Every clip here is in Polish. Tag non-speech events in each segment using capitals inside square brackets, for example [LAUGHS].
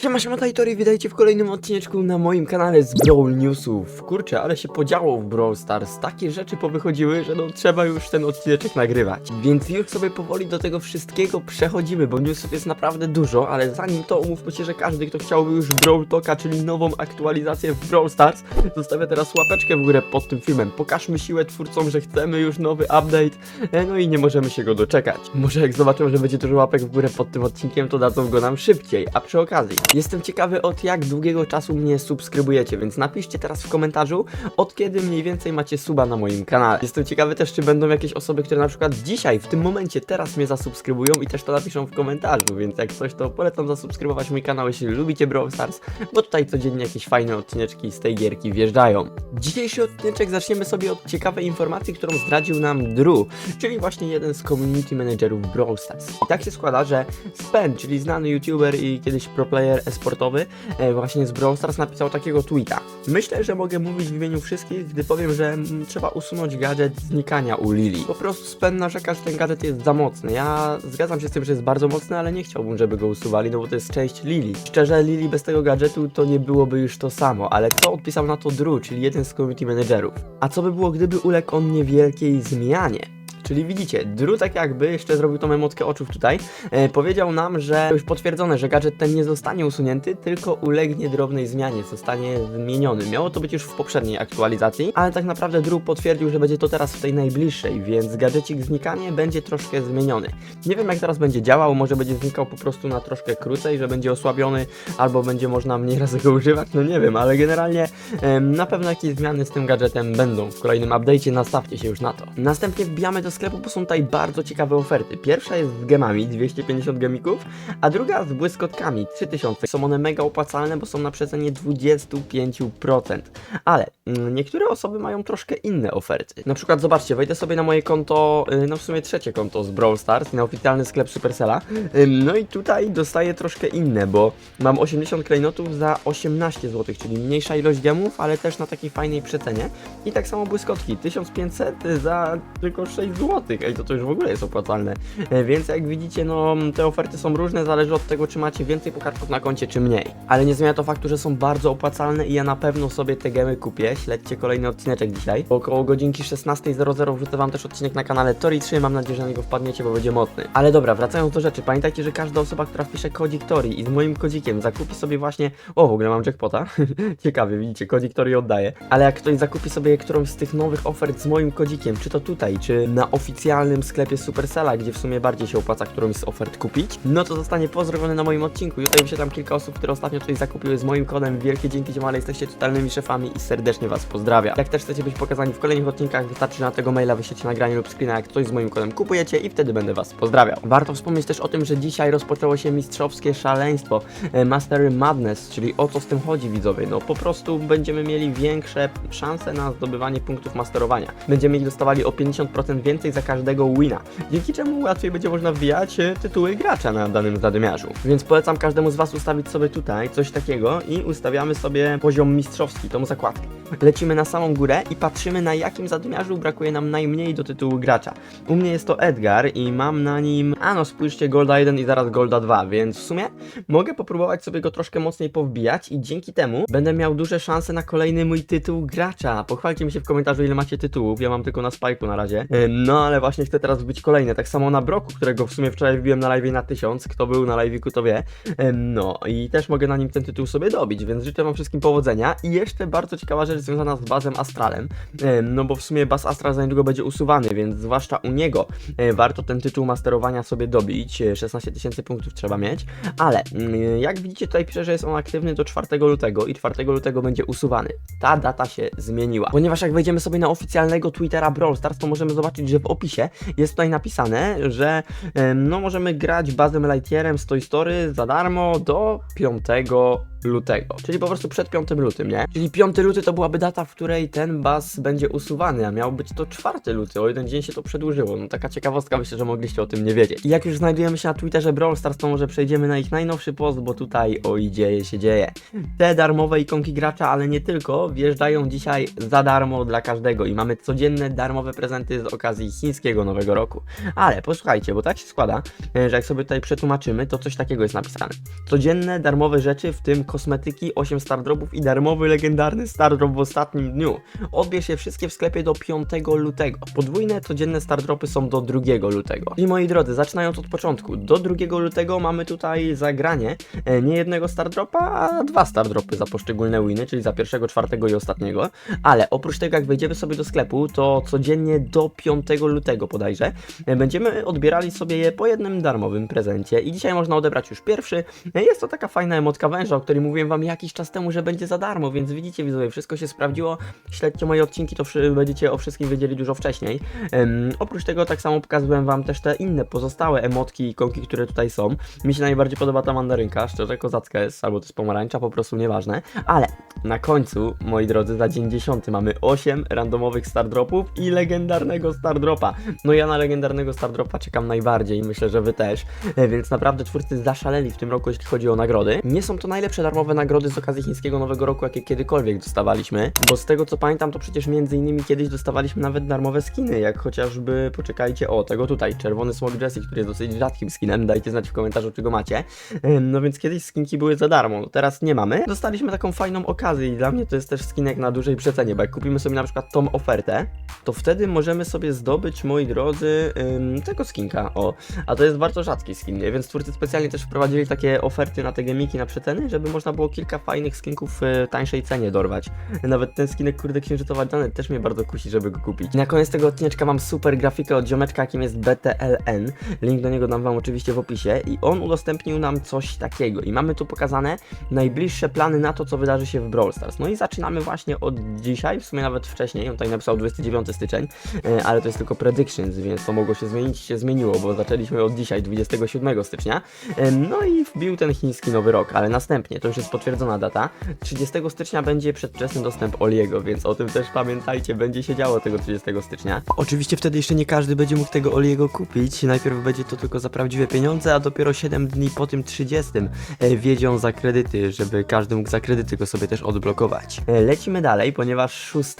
Siema, siema, Tajtory, witajcie w kolejnym odcineczku na moim kanale z Brawl Newsów. Kurczę, ale się podziało w Brawl Stars. Takie rzeczy powychodziły, że no trzeba już ten odcineczek nagrywać. Więc już sobie powoli do tego wszystkiego przechodzimy, bo newsów jest naprawdę dużo, ale zanim to umówmy się, że każdy, kto chciałby już Brawl Talka, czyli nową aktualizację w Brawl Stars, zostawia teraz łapeczkę w górę pod tym filmem. Pokażmy siłę twórcom, że chcemy już nowy update, e, no i nie możemy się go doczekać. Może jak zobaczą, że będzie dużo łapek w górę pod tym odcinkiem, to dadzą go nam szybciej. A przy okazji, jestem ciekawy od jak długiego czasu mnie subskrybujecie, więc napiszcie teraz w komentarzu, od kiedy mniej więcej macie suba na moim kanale. Jestem ciekawy też, czy będą jakieś osoby, które na przykład dzisiaj, w tym momencie, teraz mnie zasubskrybują i też to napiszą w komentarzu, więc jak coś, to polecam zasubskrybować mój kanał, jeśli lubicie Brawl Stars, bo tutaj codziennie jakieś fajne odcineczki z tej gierki wjeżdżają. Dzisiejszy odcineczek zaczniemy sobie od ciekawej informacji, którą zdradził nam Drew, czyli właśnie jeden z community managerów Brawl Stars. I tak się składa, że Spen, czyli znany youtuber i kiedyś pro player esportowy, e, właśnie z Brawl Stars napisał takiego tweeta. Myślę, że mogę mówić w imieniu wszystkich, gdy powiem, że mm, trzeba usunąć gadżet znikania u Lili. Po prostu Spen narzeka, że ten gadżet jest za mocny. Ja zgadzam się z tym, że jest bardzo mocny, ale nie chciałbym, żeby go usuwali, no bo to jest część Lili. Szczerze, Lili bez tego gadżetu to nie byłoby już to samo, ale co odpisał na to Drew, czyli jeden z community managerów? A co by było, gdyby uległ on niewielkiej zmianie? Czyli widzicie, Drew tak jakby jeszcze zrobił tą emotkę oczów tutaj, e, powiedział nam, że już potwierdzone, że gadżet ten nie zostanie usunięty, tylko ulegnie drobnej zmianie, zostanie zmieniony. Miało to być już w poprzedniej aktualizacji, ale tak naprawdę Drew potwierdził, że będzie to teraz w tej najbliższej, więc gadżecik znikanie będzie troszkę zmieniony. Nie wiem jak teraz będzie działał, może będzie znikał po prostu na troszkę krócej, że będzie osłabiony, albo będzie można mniej razy go używać, no nie wiem, ale generalnie em, na pewno jakieś zmiany z tym gadżetem będą w kolejnym update'cie, nastawcie się już na to. Następnie wbijamy do sklepu, bo są tutaj bardzo ciekawe oferty. Pierwsza jest z gemami, 250 gemików, a druga z błyskotkami, 3000. Są one mega opłacalne, bo są na przecenie 25%. Ale mm, niektóre osoby mają troszkę inne oferty. Na przykład zobaczcie, wejdę sobie na moje konto, y, no w sumie trzecie konto z Brawl Stars, na oficjalny sklep Supercella. No i tutaj dostaję troszkę inne, bo mam 80 klejnotów za 18 zł, czyli mniejsza ilość gemów, ale też na takiej fajnej przecenie. I tak samo błyskotki, 1500 za tylko 6 zł. Ej, to to już w ogóle jest opłacalne. E, Więc jak widzicie, no te oferty są różne, zależy od tego, czy macie więcej pokażków na koncie, czy mniej. Ale nie zmienia to faktu, że są bardzo opłacalne i ja na pewno sobie te gemy kupię. Śledźcie kolejny odcineczek dzisiaj. Około godzinki 16.00 wrzucę wam też odcinek na kanale Tori 3. Mam nadzieję, że na niego wpadniecie, bo będzie mocny. Ale dobra, wracając do rzeczy. Pamiętajcie, że każda osoba, która wpisze kodzik Tori i z moim kodzikiem zakupi sobie właśnie... O, w ogóle mam jackpota. [LAUGHS] Ciekawie, widzicie, kodzik Tori oddaję. Ale jak ktoś zakupi sobie którąś z tych nowych ofert z moim kodzikiem, czy to tutaj, czy na oficjalnym sklepie Supercella, gdzie w sumie bardziej się opłaca którąś z ofert kupić, no to zostanie pozdrowiony na moim odcinku. Tutaj się tam kilka osób, które ostatnio coś zakupiły z moim kodem. Wielkie dzięki ziomale, jesteście totalnymi szefami i serdecznie was pozdrawiam. Jak też chcecie być pokazani w kolejnych odcinkach, wystarczy na tego maila wyślecie nagranie lub screena, jak coś z moim kodem kupujecie i wtedy będę was pozdrawiał. Warto wspomnieć też o tym, że dzisiaj rozpoczęło się mistrzowskie szaleństwo e, Mastery Madness, czyli o co z tym chodzi widzowie. No po prostu będziemy mieli większe szanse na zdobywanie punktów masterowania. Będziemy ich dostawali o 50% więcej za każdego wina, dzięki czemu łatwiej będzie można wbijać e, tytuły gracza na danym zadymiarzu. Więc polecam każdemu z was ustawić sobie tutaj coś takiego i ustawiamy sobie poziom mistrzowski, tą zakładkę. Lecimy na samą górę i patrzymy na jakim zadymiarzu brakuje nam najmniej do tytułu gracza. U mnie jest to Edgar i mam na nim, a no spójrzcie, Golda 1 i zaraz Golda 2, więc w sumie mogę popróbować sobie go troszkę mocniej powbijać i dzięki temu będę miał duże szanse na kolejny mój tytuł gracza. Pochwalcie mi się w komentarzu ile macie tytułów, ja mam tylko na Spike'u na razie. No ale właśnie chcę teraz wbić kolejne, tak samo na Broku, którego w sumie wczoraj wbiłem na live na 1000, kto był na live'iku to wie. No i też mogę na nim ten tytuł sobie dobić, więc życzę wam wszystkim powodzenia i jeszcze bardzo ciekawa rzecz związana z Bazem Astralem, Ym, no bo w sumie Baz Astral za niedługo będzie usuwany, więc zwłaszcza u niego e, warto ten tytuł masterowania sobie dobić, e, 16 tysięcy punktów trzeba mieć, ale mm, jak widzicie tutaj pisze, że jest on aktywny do 4 lutego i 4 lutego będzie usuwany. Ta data się zmieniła, ponieważ jak wejdziemy sobie na oficjalnego Twittera Brawl Stars, to możemy zobaczyć, że w opisie jest tutaj napisane, że no możemy grać bazem Lightyearem z Toy Story za darmo do 5 lutego, czyli po prostu przed 5 lutym, nie? Czyli 5 luty to byłaby data, w której ten bus będzie usuwany, a miał być to 4 luty, o jeden dzień się to przedłużyło. No taka ciekawostka, myślę, że mogliście o tym nie wiedzieć. I jak już znajdujemy się na Twitterze Brawl Stars, to może przejdziemy na ich najnowszy post, bo tutaj oj dzieje się dzieje. Te darmowe ikonki gracza, ale nie tylko, wjeżdżają dzisiaj za darmo dla każdego i mamy codzienne darmowe prezenty z okazji chińskiego nowego roku. Ale posłuchajcie, bo tak się składa, e, że jak sobie tutaj przetłumaczymy, to coś takiego jest napisane. Codzienne darmowe rzeczy, w tym kosmetyki, 8 star dropów i darmowy legendarny star drop ostatnim dniu. Odbierz je wszystkie w sklepie do 5 lutego. Podwójne codzienne star dropy są do 2 lutego. I moi drodzy, zaczynając od początku, do 2 lutego mamy tutaj zagranie e, nie jednego star dropa, a dwa star dropy za poszczególne winy, czyli za pierwszego, czwartego i ostatniego. Ale oprócz tego, jak wejdziemy sobie do sklepu, to codziennie do 5 lutego bodajże e, będziemy odbierali sobie je po jednym darmowym prezencie. I dzisiaj można odebrać już pierwszy. E, Jest to taka fajna emotka węża, o której mówiłem wam jakiś czas temu, że będzie za darmo, więc widzicie widzowie, wszystko się sprawdziło. Śledźcie moje odcinki, to będziecie o wszystkim wiedzieli dużo wcześniej. Em, oprócz tego tak samo pokazywałem wam też te inne pozostałe emotki i ikonki, które tutaj są. Mi się najbardziej podoba ta mandarynka, szczerze kozacka jest, albo to jest pomarańcza, po prostu nieważne. Ale na końcu, moi drodzy, za dzień 10 mamy 8 randomowych star dropów i legendarnego star dropa. No ja na legendarnego star dropa czekam najbardziej, myślę, że wy też. E, Więc naprawdę twórcy zaszaleli w tym roku, jeśli chodzi o nagrody. Nie są to najlepsze darmowe nagrody z okazji chińskiego nowego roku, jakie kiedykolwiek dostawaliśmy, bo z tego co pamiętam, to przecież między innymi kiedyś dostawaliśmy nawet darmowe skiny, jak chociażby, poczekajcie, o, tego tutaj, czerwony smog Jessie, który jest dosyć rzadkim skinem, dajcie znać w komentarzu, czy go macie. No więc kiedyś skinki były za darmo, no teraz nie mamy. Dostaliśmy taką fajną okazję i dla mnie to jest też skinek na dużej przecenie, bo jak kupimy sobie na przykład tą ofertę, to wtedy możemy sobie zdobyć, moi drodzy, tego skinka, o. A to jest bardzo rzadki skin, nie? więc twórcy specjalnie też wprowadzili takie oferty na te gemiki, na przeceny, żeby można było kilka fajnych skinków w tańszej cenie dorwać. [LAUGHS] Nawet ten skinek, kurde, księżycowa Janet też mnie bardzo kusi, żeby go kupić. Na koniec tego odcineczka mam super grafikę od ziomeczka, jakim jest BTLN. Link do niego dam wam oczywiście w opisie. I on udostępnił nam coś takiego. I mamy tu pokazane najbliższe plany na to, co wydarzy się w Brawl Stars. No i zaczynamy właśnie od dzisiaj, w sumie nawet wcześniej, on tutaj napisał 29 styczeń, e, ale to jest tylko predictions, więc to mogło się zmienić, się zmieniło, bo zaczęliśmy od dzisiaj, 27 stycznia. E, No i wbił ten chiński nowy rok, ale następnie, to już jest potwierdzona data, 30 stycznia będzie przedwczesny dostęp Oliego, więc o tym też pamiętajcie, będzie się działo tego 30 stycznia. Oczywiście wtedy jeszcze nie każdy będzie mógł tego Oliego kupić, najpierw będzie to tylko za prawdziwe pieniądze, a dopiero 7 dni po tym 30 e, wiedzią za kredyty, żeby każdy mógł za kredyty go sobie też odblokować. E, Lecimy dalej, ponieważ 6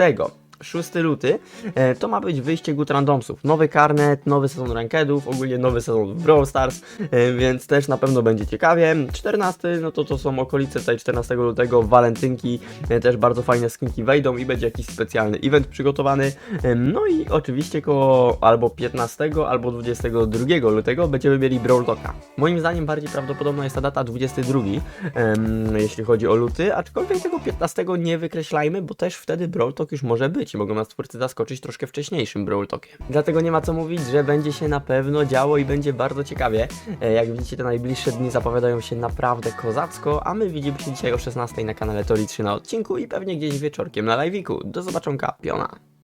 6 luty e, to ma być wyjście Good Randomsów. Nowy karnet, nowy sezon rankedów, ogólnie nowy sezon w Brawl Stars, e, więc też na pewno będzie ciekawie. 14, no to to są okolice tutaj 14 lutego, walentynki, e, też bardzo fajne skinki wejdą i będzie jakiś specjalny event przygotowany. No i oczywiście koło albo 15, albo 22 lutego będziemy mieli Brawl Talka. Moim zdaniem bardziej prawdopodobna jest ta data 22, em, jeśli chodzi o luty, aczkolwiek tego 15 nie wykreślajmy, bo też wtedy Brawl Talk już może być i mogą nas twórcy zaskoczyć troszkę wcześniejszym Brawl Talkiem. Dlatego nie ma co mówić, że będzie się na pewno działo i będzie bardzo ciekawie. E, Jak widzicie, te najbliższe dni zapowiadają się naprawdę kozacko, a my widzimy się dzisiaj o 16 na kanale Tori 3 na odcinku i pewnie gdzieś wieczorkiem na live'iku. Do zobaczonka, piona!